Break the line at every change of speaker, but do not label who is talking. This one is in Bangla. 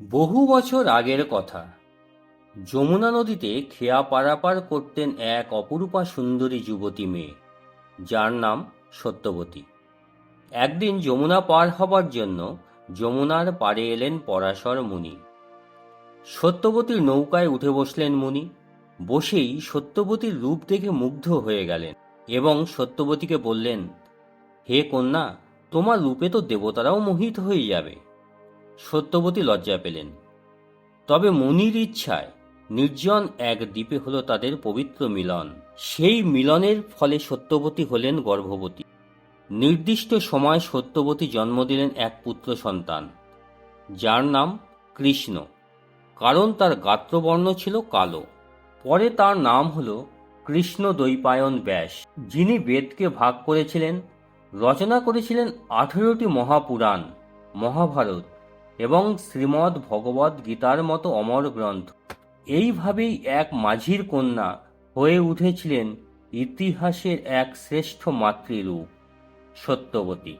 বহু বছর আগের কথা। যমুনা নদীতে খেয়া পারাপার করতেন এক অপরূপা সুন্দরী যুবতী মেয়ে, যার নাম সত্যবতী। একদিন যমুনা পার হবার জন্য যমুনার পারে এলেন পরাশর মুনি। সত্যবতীর নৌকায় উঠে বসলেন মুনি। বসেই সত্যবতীর রূপ দেখে মুগ্ধ হয়ে গেলেন এবং সত্যবতীকে বললেন, হে কন্যা, তোমার রূপে তো দেবতারাও মোহিত হয়ে যাবে। সত্যবতী লজ্জা পেলেন। তবে মুনির ইচ্ছায় নির্জন এক দ্বীপে হল তাদের পবিত্র মিলন। সেই মিলনের ফলে সত্যবতী হলেন গর্ভবতী। নির্দিষ্ট সময় সত্যবতী জন্ম দিলেন এক পুত্র সন্তান, যার নাম কৃষ্ণ। কারণ তার গাত্রবর্ণ ছিল কালো। পরে তার নাম হল কৃষ্ণ দৈপায়ন ব্যাস, যিনি বেদকে ভাগ করেছিলেন, রচনা করেছিলেন আঠেরোটি মহাপুরাণ, মহাভারত। এবং শ্রীমদ্ ভগবদ্ গীতার মতো অমর গ্রন্থ। এইভাবেই এক মাঝির কন্যা হয়ে উঠেছিলেন ইতিহাসের এক শ্রেষ্ঠ মাতৃরূপ, সত্যবতী।